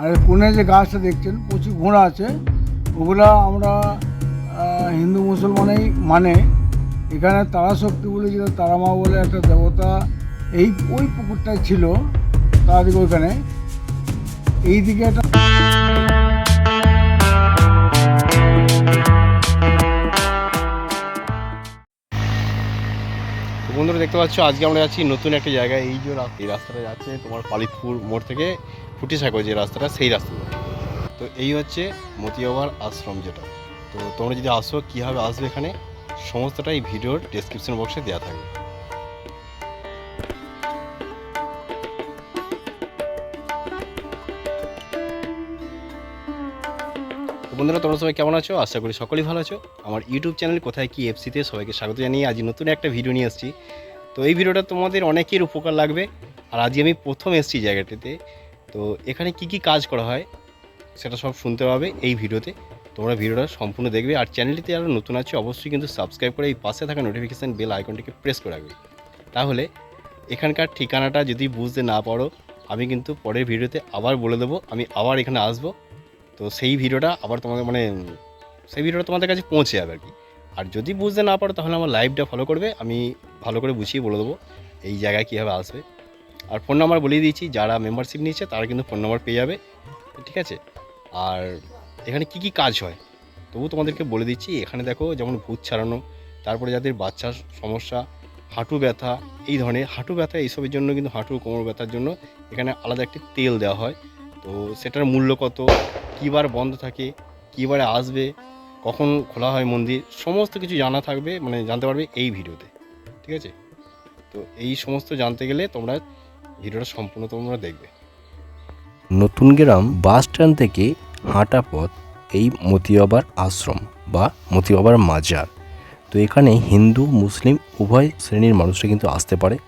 আর কোণে যে গাছটা দেখছেন প্রচুর ঘোড়া আছে। ওগুলা আমরা হিন্দু মুসলমানেই মানে। এখানে তারা শক্তি বলে যেটা তারামা বলে একটা দেবতা, এই, ওই পুকুরটাই ছিল তাদের ওইখানে। এই দিকে একটা বন্ধুরা দেখতে পাচ্ছ, আজকে আমরা যাচ্ছি নতুন একটা জায়গায়। এই যে এই রাস্তাটা যাচ্ছে তোমার পালিতপুর মোড় থেকে। সাঁকো যে রাস্তাটা, সেই রাস্তাটা। তো এই হচ্ছে মতিয়াবার আশ্রম যেটা। তো তোমরা যদি আসো, কীভাবে আসবে এখানে সমস্তটা এই ভিডিওর ডেসক্রিপশন বক্সে দেওয়া থাকবে। বন্ধুরা, তোমরা সবাই কেমন আছো? আশা করি সকলেই ভালো আছো। আমার ইউটিউব চ্যানেল কোথায় কি এফসিতে সবাইকে স্বাগত জানিয়ে আজ নতুন একটা ভিডিও নিয়ে এসেছি। তো এই ভিডিওটা তোমাদের অনেকের উপকার লাগবে। আর আজকে আমি প্রথম এসেছি জায়গাটিতে। তো এখানে কি কি কাজ করা হয় সেটা সব শুনতে পাবে এই ভিডিওতে। তোমরা ভিডিওটা সম্পূর্ণ দেখবে আর চ্যানেলটিতে যারা নতুন আছে, অবশ্যই কিন্তু সাবস্ক্রাইব করে এই পাশে থাকা নোটিফিকেশান বেল আইকনটিকে প্রেস করে রাখবে। তাহলে এখানকার ঠিকানাটা যদি বুঝতে না পারো, আমি কিন্তু পরের ভিডিওতে আবার বলে দেবো, আমি আবার এখানে আসব। তো সেই ভিডিওটা আবার তোমাদের মানে সেই ভিডিওটা তোমাদের কাছে পৌঁছে যাবে আর কি। আর যদি বুঝতে না পারো, তাহলে আমার লাইভটা ফলো করবে, আমি ভালো করে বুঝিয়ে বলে দেবো এই জায়গায় কীভাবে আসবে। আর ফোন নাম্বার বলিয়ে দিয়েছি, যারা মেম্বারশিপ নিয়েছে তারা কিন্তু ফোন নাম্বার পেয়ে যাবে, ঠিক আছে? আর এখানে কি কি কাজ হয়? তবু তোমাদেরকে বলে দিচ্ছি, এখানে দেখো যেমন ভূত ছাড়ানো, তারপরে যাদের বাচ্চার সমস্যা, হাঁটু ব্যথা, এই ধরনের হাঁটু ব্যথা এইসবের জন্য কিন্তু হাঁটু কোমর ব্যথার জন্য এখানে আলাদা একটি তেল দেওয়া হয়। তো সেটার মূল্য কত? কী বার বন্ধ থাকে? কী বারে আসবে? কখন খোলা হয় মন্দির? সমস্ত কিছু জানা থাকবে মানে জানতে পারবে এই ভিডিওতে, ঠিক আছে? তো এই সমস্ত জানতে গেলে তোমরা ভিডিওটা সম্পূর্ণ তোমরা দেখবে। নতুন গ্রাম বাস স্ট্যান্ড থেকে হাঁটা পথ এই মতিবাবার আশ্রম বা মতিবাবার মাজার। তো এখানে হিন্দু, মুসলিম উভয় শ্রেণির মানুষরা কিন্তু আসতে পারে।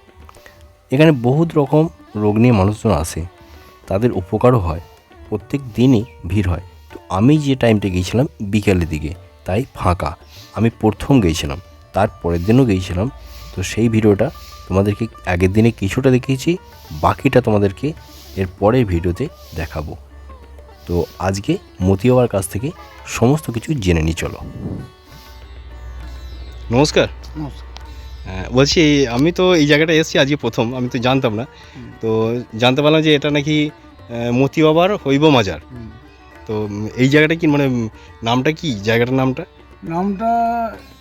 এখানে বহুত রকম রোগ নিয়ে মানুষজন আসে। তাদের উপকারও হয়। প্রত্যেক দিনই ভিড় হয়। তো আমি যে টাইমটা গিয়েছিলাম বিকেলের দিকে, তাই ফাঁকা। আমি প্রথম গিয়েছিলাম, তার পরের দিনও গিয়েছিলাম। তো সেই ভিডিওটা তোমাদেরকে আগের দিনে কিছুটা দেখিয়েছি। বাকিটা তোমাদেরকে এর পরের ভিডিওতে দেখাবো। তো আজকে মতিয়াবার কাছ থেকে সমস্ত কিছু জেনে নিই চলো। নমস্কার। হ্যাঁ, বলছি আমি তো এই জায়গাটা এসেছি আজকে প্রথম আমি তো জানতাম না। তো জানতে পারলাম যে এটা নাকি আহ, মতি বাবার হৈব মাজার তো এই জায়গাটা কি মানে নামটা কি জায়গাটার নামটা? নামটা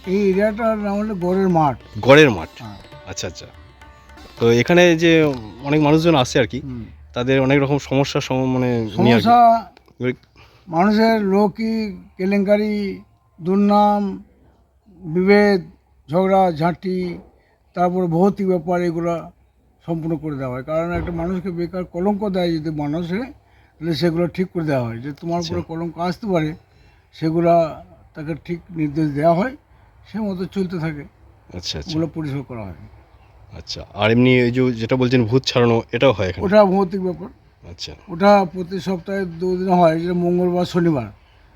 এই এরিয়াটার নাম হলো গড়ের মাঠ। গড়ের মাঠ। হ্যাঁ। আচ্ছা আচ্ছা। তো এখানে যে অনেক মানুষজন আসে আর কি তাদের অনেক রকম মানে আর কি। সমস্যা মানুষের লোকই কেলেঙ্কারি দুর্নাম বিভেদ ঝগড়া ঝাঁটি তারপর ভৌতিক ব্যাপার এগুলো সম্পূর্ণ করে দেওয়া হয়। কারণ একটা মানুষকে বেকার কলঙ্ক দেয় যদি মানুষে তাহলে সেগুলো ঠিক করে দেওয়া হয়। যে তোমার উপরে আচ্ছা। কলঙ্ক আসতে পারে সেগুলা তাকে ঠিক নির্দেশ দেওয়া হয় সে মতো চলতে থাকে। আচ্ছা আচ্ছা। ওগুলো পরিশোধ করা হয়। আচ্ছা আর এমনি এই যে যেটা বলছেন ভূত ছাড়ানো এটাও হয় এখানে? ওটা ভৌতিক ব্যাপার। আচ্ছা। ওটা প্রতি সপ্তাহে দুদিন হয় যেটা মঙ্গলবার শনিবার।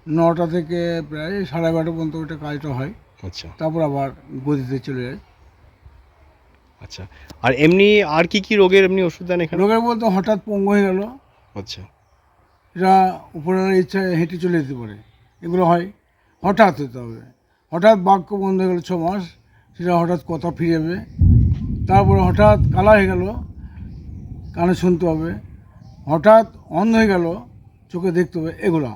নটা থেকে প্রায় সাড়ে এগারোটা পর্যন্ত ওটা কাজটা হয়। আচ্ছা। তারপর আবার গদিতে চলে যায়। আচ্ছা আর এমনি আর কি কি রোগের এমনি ওষুধ দেন এখানে? রোগের বলতে হঠাৎ পঙ্গু হয়ে গেল। আচ্ছা। এরা উপরের ইচ্ছায় হেঁটে চলে যেতে পারে। এগুলো হয়। হঠাৎ হতে হবে। হঠাৎ বাক্য বন্ধ হয়ে গেলো ছ মাস সেটা হঠাৎ কথা ফিরে যাবে। তারপরে হঠাৎ কালা হয়ে গেল কানে শুনতে হবে। হঠাৎ অন্ধ হয়ে গেল চোখে দেখতে হবে এগুলা।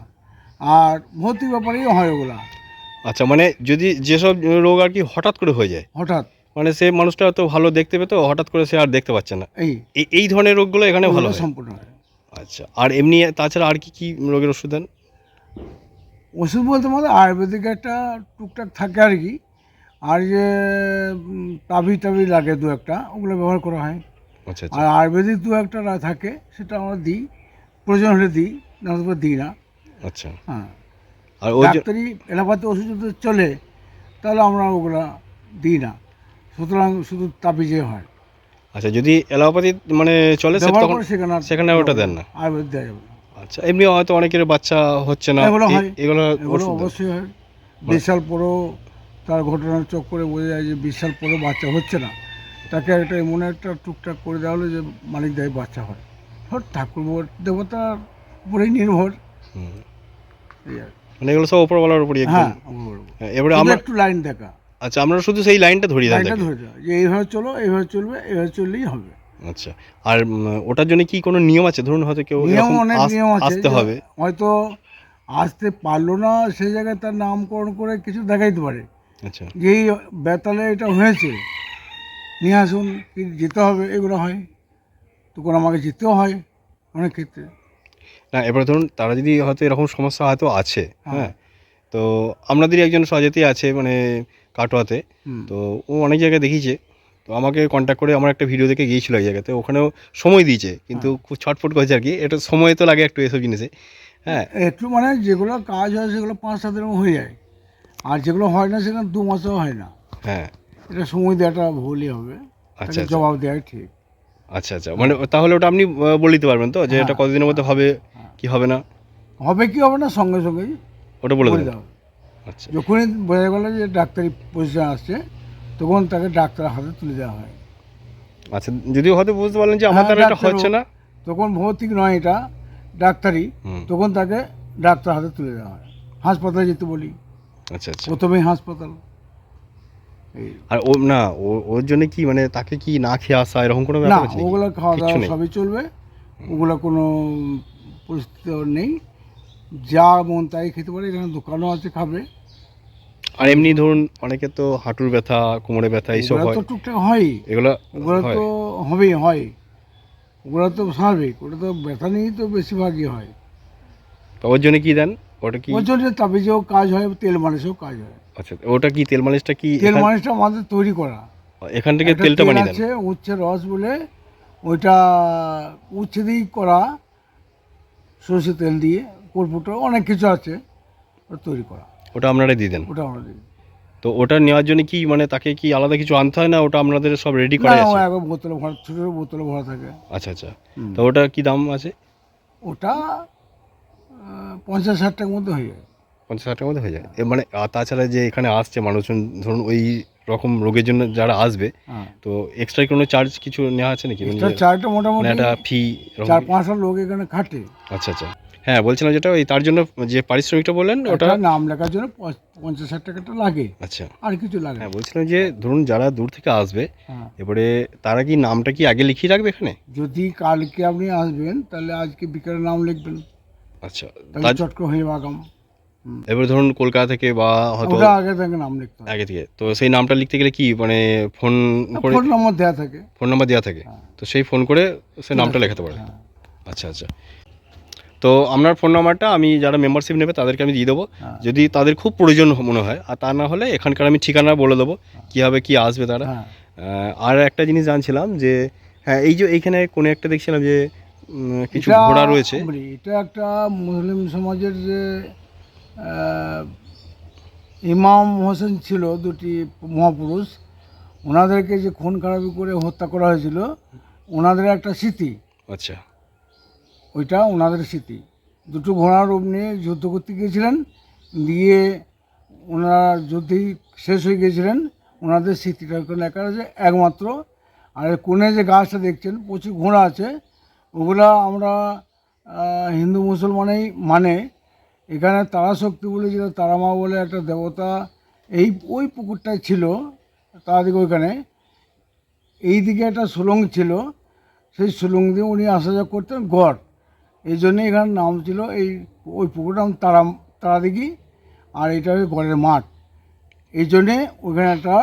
আর ভৌতিক ব্যাপারেই হয় ওগুলা। আচ্ছা মানে যদি যেসব রোগ আর কি হঠাৎ করে হয়ে যায় হঠাৎ। মানে সে মানুষটা তো ভালো দেখতে পেতো হঠাৎ করে সে আর দেখতে পাচ্ছে না। এই। এই এই ধরনের রোগগুলো এখানে ভালো সম্পূর্ণ আচ্ছা আর এমনি তাছাড়া আর কি কি রোগের ওষুধ দেন? ওষুধ বলতে মানে আয়ুর্বেদিক একটা টুকটাক থাকে আর কি। আর যে তাবি টাবি লাগে দু একটা ওগুলো ব্যবহার করা হয়। আচ্ছা আচ্ছা। আর আয়ুর্বেদিক দু একটা থাকে সেটা আমরা দিই। প্রয়োজন হলে দিই না দিই না। আচ্ছা। হ্যাঁ। আর ওই ডাক্তারি এলাকাতে ওষুধ যদি চলে তাহলে আমরা ওগুলো দিই না। সুতরাং শুধু তাবিজে হয়। আচ্ছা যদি অ্যালোপ্যাথি মানে চলে তখন সেখানে সেখানে ওটা দেন না। আয়ুর্বেদ দেওয়া যাবে আচ্ছা এমনি হয়তো অনেকের বাচ্চা হচ্ছে না। এগুলো হয়। এগুলো এগুলো অবশ্যই হয়। বিশাল পরেও তার ঘটনার চোখ করে বোঝা যায় যে বিশাল পরেও বাচ্চা হচ্ছে না। তাকে একটা এমন একটা টুকটাক করে দেওয়া হলো যে মালিক দেয় বাচ্চা হয়। ধর ঠাকুর দেবতার উপরেই নির্ভর। মানে এগুলো সব ওপরওয়ালার উপরই হ্যাঁ এবারে আমরা একটু লাইন দেখা। আচ্ছা আমরা শুধু সেই লাইনটা ধরিয়ে দেন লাইনটা ধরে যে এইভাবে চলো এইভাবে চলবে এইভাবে চললেই হবে। আচ্ছা আর ওটার জন্য কি কোনো নিয়ম আছে? ধরুন হয়তো কেউ নিয়ম অনেক নিয়ম আছে। আসতে হবে। হয়তো আসতে পারল না সেই জায়গায় তার নামকরণ করে কিছু দেখাইতে পারে। আচ্ছা। যে এই বেতালে এটা হয়েছে নিয়ে আসুন কি যেতে হবে এগুলো হয় তখন আমাকে যেতেও হয় অনেক ক্ষেত্রে। না এবারে ধরুন তারা যদি হয়তো এরকম সমস্যা হয়তো আছে হ্যাঁ। হ্যাঁ তো আপনাদেরই একজন সজাতি আছে মানে কাটোয়াতে তো ও অনেক জায়গায় দেখিয়েছে তো আমাকে কন্ট্যাক্ট করে আমার একটা ভিডিও দেখে গিয়েছিল এক জায়গাতে ওখানেও সময় দিয়েছে কিন্তু হ্যাঁ। খুব ছটফট করেছে আর কি এটা সময় তো লাগে একটু এসব জিনিসে হ্যাঁ। একটু মানে যেগুলো কাজ হয় সেগুলো পাঁচ সাত হয়ে যায়। আর যেগুলো হয় না সেগুলো দু মাসও হয় না। হ্যাঁ। এটা সময় দেওয়াটা ভুলই হবে। আচ্ছা আচ্ছা। জবাব দেওয়াই ঠিক। আচ্ছা আচ্ছা। মানে তাহলে ওটা আপনি বলে দিতে পারবেন তো যে এটা হ্যাঁ, কতদিনের মধ্যে হবে হ্যাঁ। কি হবে না? হবে কি হবে না সঙ্গে সঙ্গেই ওটা বলে দেবেন। আচ্ছা। যখনই বোঝা গেল যে ডাক্তারি পজিশন আসছে তখন তাকে ডাক্তার হাতে তুলে দেওয়া হয়। আচ্ছা যদিও হয়তো বুঝতে পারলেন যে আমার হ্যাঁ, দ্বারা এটা হচ্ছে না। তখন ভৌতিক নয় এটা ডাক্তারি। তখন তাকে ডাক্তার হাতে তুলে দেওয়া হয়। হাসপাতালে যেতে বলি। আচ্ছা আচ্ছা। প্রথমেই হাসপাতাল। আর ও না ওর জন্য কি মানে তাকে কি না খেয়ে আসা এরকম কোনো না ব্যাপার আছে ওগুলো খাওয়া দাওয়া সবই চলবে। ওগুলো কোনো পরিস্থিতি নেই। যা মন তাই খেতে পারে এখানে দোকানও আছে খাবে। আর এমনি ধরুন অনেকে তো হাঁটুর ব্যথা কোমরে ব্যথা এইসব হয়। তো টুকটাক হয়ই এগুলো ওগুলো তো হবেই হয়। ওগুলো তো স্বাভাবিক ওটা তো ব্যথা নিয়েই তো বেশিরভাগই হয়। তো ওর জন্য কি দেন? ওটা কি? ওর জন্য তাবিজেও কাজ হয় তেল মালিশেও কাজ হয়। আচ্ছা ওটা কি তেল মালিশটা কি তেল মালিশটা আমাদের তৈরি করা। এখান থেকে তেলটা তেল বানিয়ে দেন। উচ্ছে রস বলে ওইটা উচ্ছে দিয়েই করা সরষে তেল দিয়ে কর্পূরটা অনেক কিছু আছে ওটা তৈরি করা। ওটা আপনারা দিয়ে দেন? ওটা আমরা দিই। তো ওটা নেওয়ার জন্য কি মানে তাকে কি আলাদা কিছু আনতে হয় না ওটা আপনাদের সব রেডি না করে আছে? একবার বোতলে ভরা ছোটো ছোটো বোতলে ভরা থাকে। আচ্ছা আচ্ছা। তো ওটা কি দাম আছে? ওটা পঞ্চাশ ষাট টাকার মধ্যে হয়ে যায়। পঞ্চাশ হাজার টাকার মধ্যে হয়ে যায়। এ মানে আর তাছাড়া যে এখানে আসছে মানুষজন ধরুন ওই রকম রোগের জন্য যারা আসবে হ্যাঁ। তো এক্সট্রা কোনো চার্জ কিছু নেওয়া আছে নাকি? মানে এক্সট্রা মানে মোটামুটি একটা ফি চার পাঁচটা লোক এখানে খাটে। আচ্ছা আচ্ছা। হ্যাঁ বলছিলাম যেটা ওই তার জন্য যে পারিশ্রমিকটা বললেন ওটা নাম লেখার জন্য পঞ্চাশ ষাট টাকাটা লাগে। আচ্ছা। আর কিছু লাগে। হ্যাঁ বলছিলাম যে ধরুন যারা দূর থেকে আসবে হ্যাঁ। এবারে তারা কি নামটা কি আগে লিখিয়ে রাখবে এখানে? যদি কালকে আপনি আসবেন তাহলে আজকে বিকালে নাম লিখবেন। আচ্ছা হয়ে বাগাম। এবারে ধরুন কলকাতা থেকে বা হয়তো আগে থেকে নাম লিখতে আগে থেকে। তো সেই নামটা লিখতে গেলে কি মানে ফোন করে ফোন নম্বর দেওয়া থাকে। ফোন নাম্বার দেওয়া থাকে। হ্যাঁ। তো সেই ফোন করে সে নামটা লেখাতে পারে। হ্যাঁ। আচ্ছা আচ্ছা। তো আপনার ফোন নাম্বারটা আমি যারা মেম্বারশিপ নেবে তাদেরকে আমি দিয়ে দেবো। হ্যাঁ। যদি তাদের খুব প্রয়োজন মনে হয় আর তা না হলে এখানকার আমি ঠিকানা বলে দেবো কীভাবে কী আসবে তারা। আর একটা জিনিস জানছিলাম যে হ্যাঁ এই যে এইখানে কোনো একটা দেখছিলাম যে কিছু এটা ঘোড়া রয়েছে। এটা একটা মুসলিম সমাজের যে ইমাম হোসেন ছিল দুটি মহাপুরুষ ওনাদেরকে যে খুন খারাপি করে হত্যা করা হয়েছিল ওনাদের একটা স্মৃতি। আচ্ছা। ওইটা ওনাদের স্মৃতি। দুটো ঘোড়ার রূপ নিয়ে যুদ্ধ করতে গিয়েছিলেন দিয়ে ওনারা যুদ্ধেই শেষ হয়ে গিয়েছিলেন। ওনাদের স্মৃতিটা লেখা আছে একমাত্র। আর কোণে যে গাছটা দেখছেন প্রচুর ঘোড়া আছে। ওগুলা আমরা হিন্দু মুসলমানেই মানে। এখানে তারা শক্তি বলে যেটা তারামা বলে একটা দেবতা, এই, ওই পুকুরটায় ছিল তাদের ওইখানে এই দিকে একটা সুলং ছিল, সেই সুলং দিয়ে উনি আসা যাওয়া করতেন গড়। এই জন্যে এখানে নাম ছিল এই, ওই পুকুরটার নাম তারা তারাদিঘি, আর এটা হচ্ছে গড়ের মাঠ। এই জন্যে ওইখানে একটা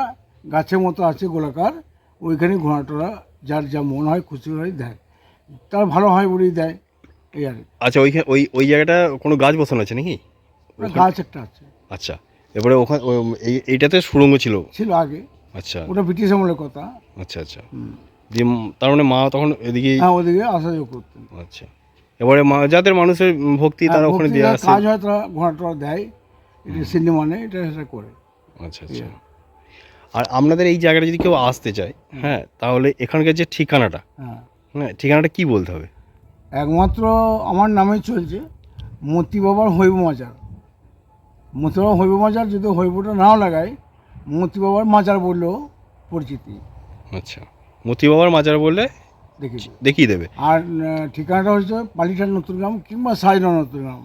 গাছের মতো আছে গোলাকার, ওইখানে ঘোড়া টোড়া যার যা মন হয় খুশি হয় দেয়। তার ভালো হয় বলেই দেয় এই আর কি। আচ্ছা ওইখানে ওই ওই জায়গাটা কোনো গাছ বসানো আছে নাকি? গাছ একটা আছে। আচ্ছা এবারে ওখানে এইটাতে সুড়ঙ্গ ছিল? ছিল আগে। আচ্ছা। ওটা ব্রিটিশ আমলের কথা। আচ্ছা আচ্ছা। দিয়ে উম, তার মানে মা তখন এদিকে হ্যাঁ ওদিকে আসা যাওয়া করতেন। আচ্ছা। এবারে মা যাদের মানুষের ভক্তি তারা হ্যাঁ, ওখানে ভক্তি দিয়ে আসে। কাজ হয় তারা ঘোড়া টোড়া দেয়। এটা সিনেমা মানে এটা সেটা করে। আচ্ছা আচ্ছা। আর। আপনাদের এই জায়গাটা যদি কেউ আসতে চায় হ্যাঁ তাহলে এখানকার যে ঠিকানাটা হ্যাঁ। হ্যাঁ ঠিকানাটা কি বলতে হবে? একমাত্র আমার নামেই চলছে মতি বাবার হৈব মাজার মতি বাবার হৈব মাজার যদি হৈবটা নাও লাগায় মতি বাবার মাজার বললেও পরিচিতি। আচ্ছা মতি বাবার মাজার বললে দেখিয়ে দেবে। দেখিয়ে দেবে। আর ঠিকানাটা হচ্ছে পালিটার নতুন গ্রাম কিংবা সাইনা নতুন গ্রাম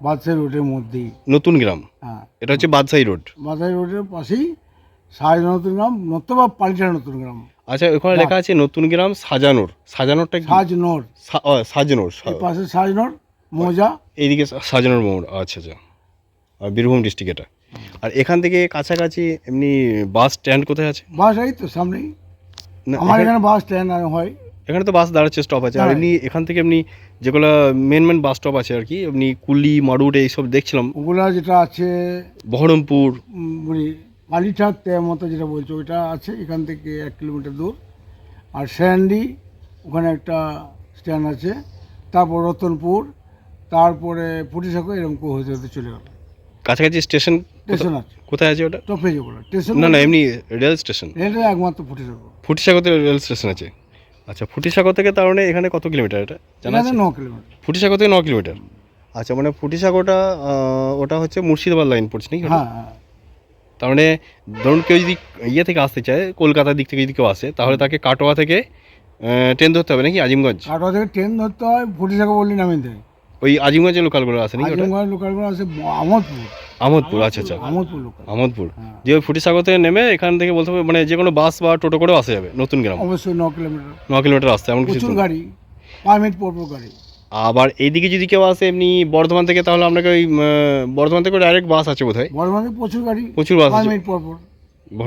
বাদশাহী রোডের মধ্যেই। নতুন গ্রাম? হ্যাঁ। এটা হচ্ছে বাদশাহী রোড? বাদশাহী রোডের পাশেই সাইনা নতুন গ্রাম নতুবা পালিটার নতুন গ্রাম। আচ্ছা ওখানে লেখা আছে নতুন গ্রাম সাজানোর। সাজানোরটা সাজানোর। এই সা- পাশে সাজ নোর মোজা। এইদিকে সাজানোর মোড় আচ্ছা আচ্ছা। আর বীরভূম ডিস্ট্রিক্ট এটা। আর এখান থেকে কাছাকাছি এমনি বাস স্ট্যান্ড কোথায় আছে? বাস এই তো সামনেই। আমার এখানে- এখানে বাস স্ট্যান্ড হয়। এখানে তো বাস দাঁড়াচ্ছে স্টপ আছে। আর এমনি এখান থেকে এমনি যেগুলো মেন মেন বাস স্টপ আছে আর কি এমনি কুলি মারুট এইসব দেখছিলাম। ওগুলা যেটা আছে বহরমপুর। উম, বলি পালিটার মতো যেটা বলছো ওইটা আছে এখান থেকে এক কিলোমিটার দূর। আর স্যান্ডি ওখানে একটা স্ট্যান্ড আছে তারপর রতনপুর তারপরে পুটিসাঁকো এরকম করে হতে হতে চলে গেল কাছাকাছি স্টেশন স্টেশন আছে। কোথায় আছে ওটা? টপে যেগুলো স্টেশন না না এমনি রেল স্টেশন। রেলটা একমাত্র পুটিসাঁকো ফুটিসাগরতে রেল স্টেশন আছে। আচ্ছা ফুটিসাগর থেকে তার মানে এখানে কত কিলোমিটার এটা? জানা আছে? ন কিলোমিটার। ফুটিসাগর থেকে ন কিলোমিটার। আচ্ছা মানে ফুটিসাগরটা ওটা হচ্ছে মুর্শিদাবাদ লাইন পড়ছে নাকি হ্যাঁ হ্যাঁ। তার মানে ধরুন কেউ যদি ইয়ে থেকে আসতে চায় কলকাতার দিক থেকে যদি কেউ আসে তাহলে তাকে কাটোয়া থেকে ট্রেন ধরতে হবে নাকি আজিমগঞ্জ? কাটোয়া থেকে ট্রেন ধরতে হয় পুটিসাঁকো বললি নামিয়ে দেয়। ওই আজিমগঞ্জের লোকালগুলো আছে নাকি ওটা? আজিমগঞ্জ লোকালগুলো আছে আমোদপুর। আমোদপুর আচ্ছা আচ্ছা। আমোদপুর আমোদপুর। হ্যাঁ। যে ওই ফুটিসাগর থেকে নেমে এখান থেকে বলতে হবে মানে যে কোনো বাস বা টোটো করেও আসা যাবে নতুন গ্রাম। অবশ্যই ন কিলোমিটার। ন কিলোমিটার আসতে এমন কিছু গাড়ি পাঁচ মিনিট পর পর গাড়ি। আবার এইদিকে যদি কেউ আসে এমনি বর্ধমান থেকে তাহলে আপনাকে ওই বর্ধমান থেকে ডাইরেক্ট বাস আছে বোধ হয় বর্ধমানে প্রচুর গাড়ি প্রচুর বাস আছে। মিনিট পর পর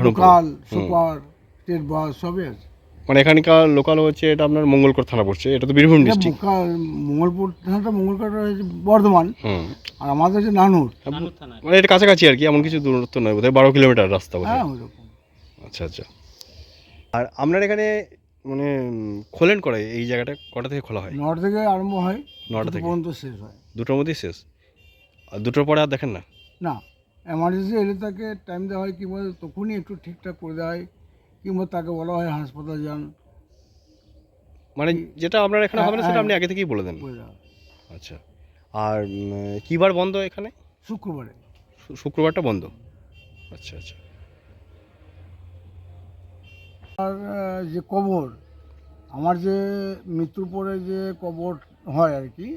লোকাল সুপার স্টেট বাস সবই আছে। মানে এখানকার লোকাল হচ্ছে এটা আপনার মঙ্গলকর থানা পড়ছে এটা তো বীরভূম ডিস্ট্রিক্ট মঙ্গলপুর থানাটা মঙ্গলপুর হচ্ছে বর্ধমান। হুম। আর আমাদের হচ্ছে নানুর। মানে এটা কাছাকাছি আর কি এমন কিছু দূরত্ব নয় বোধহয় বারো কিলোমিটার রাস্তা বোধ হ্যাঁ আচ্ছা আচ্ছা। আর আপনার এখানে মানে খোলেন করে এই জায়গাটা কটা থেকে খোলা হয়? নটা থেকে আরম্ভ হয় নটা থেকে। পর্যন্ত শেষ হয়। দুটোর মধ্যেই শেষ? আর দুটোর পরে আর দেখেন না? না এমার্জেন্সি এলে তাকে টাইম দেওয়া হয় কিংবা তখনই একটু ঠিকঠাক করে দেওয়া হয় কিংবা তাকে বলা হয় হাসপাতাল যান। মানে যেটা আপনার এখানে হবে না সেটা আপনি আগে থেকেই বলে দেন। আচ্ছা। আর কী বার বন্ধ এখানে? শুক্রবারে। শুক্রবারটা বন্ধ? আচ্ছা আচ্ছা। আর আহ, যে কবর আমার যে মৃত্যুর পরে যে কবর হয় আর কি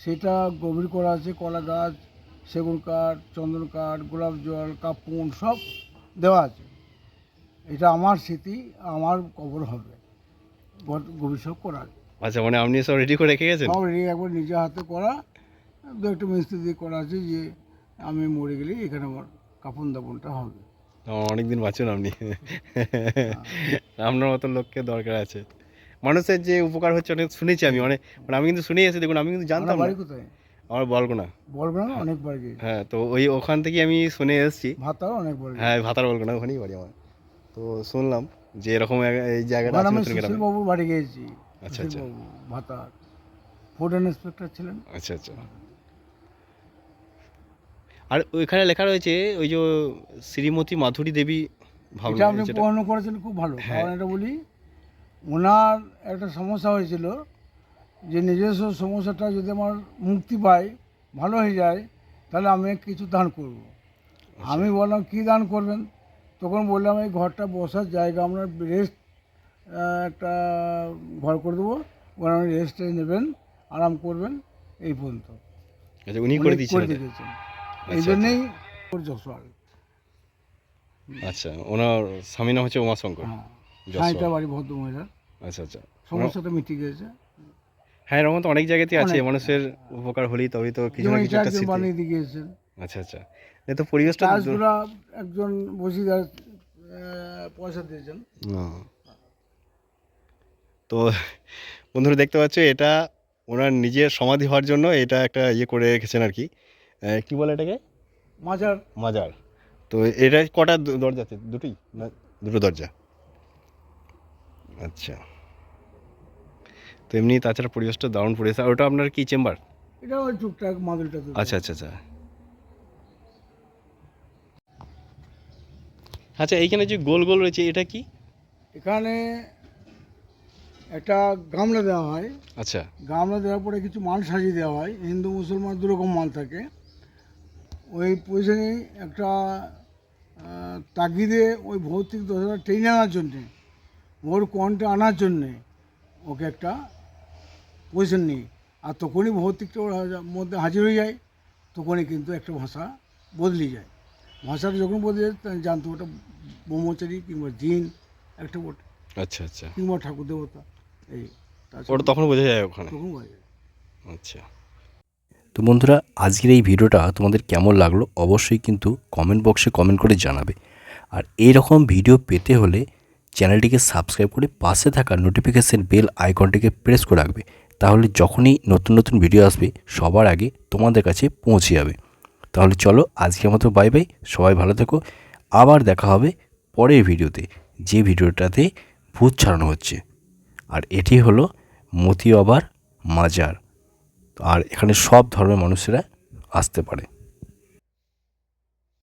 সেটা গভীর করা আছে কলা গাছ সেগুন কাঠ চন্দন কাঠ গোলাপ জল কাপুন সব দেওয়া আছে। এটা আমার স্মৃতি আমার কবর হবে। গভীর সব করা আছে। আচ্ছা মানে আপনি সব রেডি করে রেখে গেছেন? সব রেডি একবার নিজে হাতে করা দু একটা মিস্ত্রি দিয়ে করা আছে যে আমি মরে গেলে এখানে আমার কাপন দাপনটা হবে। অনেক দিন বাঁচুন আপনি। আপনার মতো লোককে দরকার আছে। মানুষের যে উপকার হচ্ছে অনেক শুনেছি আমি অনেক মানে আমি কিন্তু শুনেই এসে দেখুন আমি কিন্তু জানতাম না। আমার বলব না? বলবে না অনেকবার গিয়ে। হ্যাঁ তো ওই ওখান থেকে আমি শুনে এসেছি। ভাতাও অনেকবার গিয়ে। হ্যাঁ ভাতার বলব না ওখানেই বাড়ি আমার। তো শুনলাম যে এরকম এই জায়গাটা আমি গ্রামে বাড়ি গিয়েছি। আচ্ছা, আচ্ছা। ভাতার। ফুড ইন্সপেক্টর ছিলেন। আচ্ছা আচ্ছা। আর ওইখানে লেখা রয়েছে ওই যে শ্রীমতী মাধুরী দেবী এটা আপনি যেটা করেছেন খুব ভালো। হ্যাঁ। কারণ এটা বলি ওনার একটা সমস্যা হয়েছিল যে নিজস্ব সমস্যাটা যদি আমার মুক্তি পাই ভালো হয়ে যায় তাহলে আমি কিছু দান করব। আচ্ছা। আমি বললাম কী দান করবেন? তখন বললাম এই ঘরটা বসার জায়গা আমরা রেস্ট একটা ঘর করে দেবো। আপনি রেস্টে নেবেন আরাম করবেন এই পর্যন্ত। আচ্ছা উনি করে দিয়েছেন। এই আচ্ছা, জন্যেই জসওয়াল আচ্ছা ওনার স্বামী নাম হচ্ছে উমাশঙ্কর। হ্যাঁ সাঁইটা বাড়ি ভদ্র মহিলার। আচ্ছা আচ্ছা। সমস্যাটা মিটে গিয়েছে হ্যাঁ এরকম তো অনেক জায়গাতেই আছে মানুষের উপকার হলেই তবেই তো কিছু না কিছু একটা স্মৃতি। বানিয়ে দিয়ে গিয়েছেন আচ্ছা আচ্ছা। এ তো পরিবেশটা একজন বসিদার পয়সা দিয়েছেন। তো বন্ধুরা দেখতে পাচ্ছ এটা ওনার নিজের সমাধি হওয়ার জন্য এটা একটা ইয়ে করে রেখেছেন আর কি। কি বলে এটাকে? মাজার। মাজার। তো এটা কটা দরজা আছে? দুটোই না দুটো দরজা? আচ্ছা। তো এমনি তাছাড়া পরিবেশটা দারুণ পরিবেশ। আর ওটা আপনার কি চেম্বার? এটা ওই টুকটাক মাদুরিটা আচ্ছা আচ্ছা আচ্ছা। আচ্ছা এইখানে যে গোল গোল রয়েছে এটা কি? এখানে একটা গামলা দেওয়া হয়। আচ্ছা। গামলা দেওয়ার পরে কিছু মাল সাজিয়ে দেওয়া হয়। হিন্দু মুসলমান দুরকম মাল থাকে। ওই পয়সানে একটা তাগিদে ওই ভৌতিক দশাটা টেনে আনার জন্যে ওর কনটা আনার জন্যে ওকে একটা পজিশন নিই আর তখনই ভৌতিকটা ওর মধ্যে হাজির হয়ে যায় তখনই কিন্তু একটা ভাষা বদলে যায়। ভাষাটা যখন বদলে যায় জানতো ওটা ব্রহ্মচারী কিংবা জিন একটা বটে আচ্ছা আচ্ছা। কিংবা ঠাকুর দেবতা। এই ওটা তখন বোঝা যায় ওখানে। তখন বোঝা যায়। আচ্ছা। তো বন্ধুরা, আজকের এই ভিডিওটা তোমাদের কেমন লাগল অবশ্যই কিন্তু কমেন্ট বক্সে কমেন্ট করে জানাবে। আর এই রকম ভিডিও পেতে হলে চ্যানেলটিকে সাবস্ক্রাইব করে পাশে থাকা নোটিফিকেশান বেল আইকনটিকে প্রেস করে রাখবে। তাহলে যখনই নতুন নতুন ভিডিও আসবে, সবার আগে তোমাদের কাছে পৌঁছে যাবে। তাহলে চলো, আজকের মতো বাই বাই সবাই ভালো থেকো। আবার দেখা হবে পরের ভিডিওতে, যে ভিডিওটাতে ভূত ছাড়ানো হচ্ছে। আর এটি হলো মতি বাবার মাজার। আর এখানে সব ধর্মের মানুষেরা আসতে পারে।